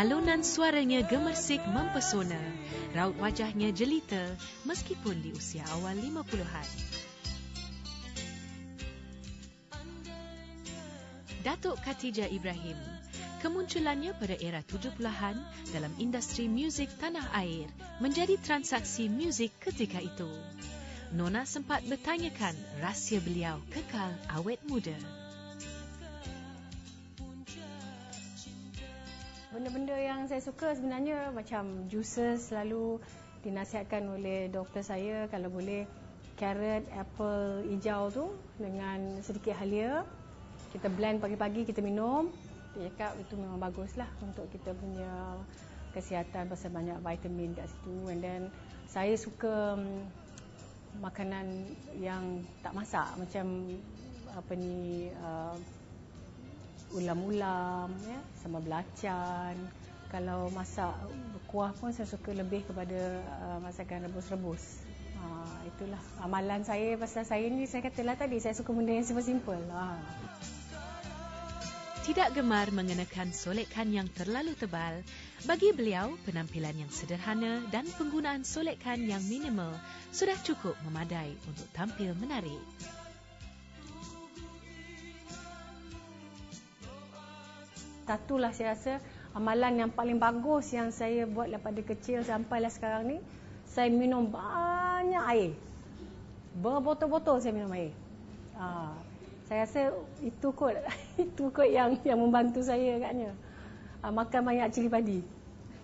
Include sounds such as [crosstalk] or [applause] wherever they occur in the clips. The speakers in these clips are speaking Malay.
Alunan suaranya gemersik mempesona. Raut wajahnya jelita meskipun di usia awal 50-an. Datuk Khatijah Ibrahim Kemunculannya pada era 70-an dalam industri muzik tanah air menjadi transaksi muzik ketika itu. Nona sempat bertanyakan rahsia beliau kekal awet muda. Benda-benda yang saya suka sebenarnya macam juices selalu dinasihatkan oleh doktor saya kalau boleh carrot, apple, hijau tu dengan sedikit halia. Kita blend pagi-pagi kita minum. Dia cakap itu memang bagus lah untuk kita punya kesihatan pasal banyak vitamin kat situ. And then saya suka um, makanan yang tak masak. Macam apa ni uh, ulam-ulam ya sama belacan. Kalau masak kuah pun saya suka lebih kepada uh, masakan rebus-rebus. Uh, itulah amalan saya. Pasal saya ni saya katalah tadi saya suka benda yang simple-simple. Uh tidak gemar mengenakan solekan yang terlalu tebal, bagi beliau penampilan yang sederhana dan penggunaan solekan yang minimal sudah cukup memadai untuk tampil menarik. Satulah saya rasa amalan yang paling bagus yang saya buat daripada kecil sampailah sekarang ni, saya minum banyak air. Berbotol-botol saya minum air. Ha, saya rasa itu kot [laughs] itu kot yang yang membantu saya katnya uh, makan banyak cili padi.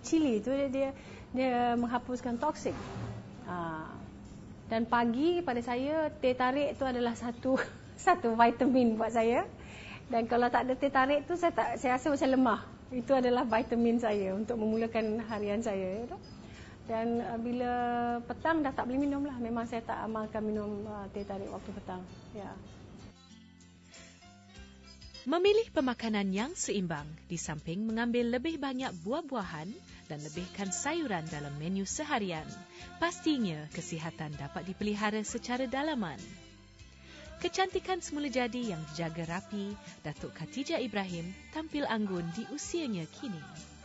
Cili tu dia dia, dia menghapuskan toksik uh, dan pagi pada saya teh tarik tu adalah satu [laughs] satu vitamin buat saya. Dan kalau tak ada teh tarik tu saya tak saya rasa macam lemah. Itu adalah vitamin saya untuk memulakan harian saya tu dan uh, bila petang dah tak boleh minum lah memang saya tak amalkan minum uh, teh tarik waktu petang ya. yeah. Memilih pemakanan yang seimbang di samping mengambil lebih banyak buah-buahan dan lebihkan sayuran dalam menu seharian, pastinya kesihatan dapat dipelihara secara dalaman. Kecantikan semula jadi yang dijaga rapi, Datuk Khatijah Ibrahim tampil anggun di usianya kini.